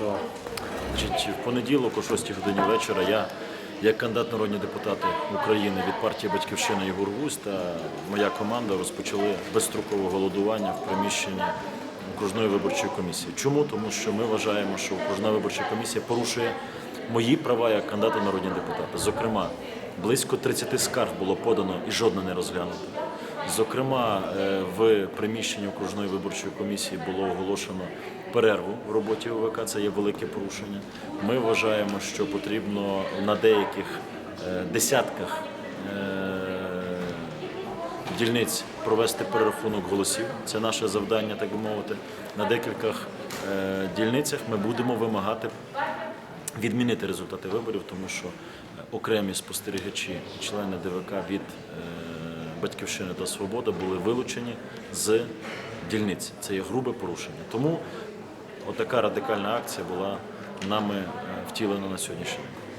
В понеділок о 6 годині вечора я, як кандидат народні депутати України від партії Батьківщина Єгор Гусь та моя команда розпочали безстрокове голодування в приміщенні окружної виборчої комісії. Чому? Тому що ми вважаємо, що окружна виборча комісія порушує мої права як кандидата народні депутати. Зокрема, близько 30 скарг було подано і жодна не розглянута. Зокрема, е, в приміщенні окружної виборчої комісії було оголошено перерву в роботі ОВК. Це є велике порушення. Ми вважаємо, що потрібно на деяких е, десятках е, дільниць провести перерахунок голосів. Це наше завдання, так би мовити. На декількох дільницях ми будемо вимагати відмінити результати виборів, тому що окремі спостерігачі, члени ДВК від Батьківщини та Свобода були вилучені з дільниць. Це є грубе порушення. Тому отака радикальна акція була нами е, втілена на сьогоднішній день.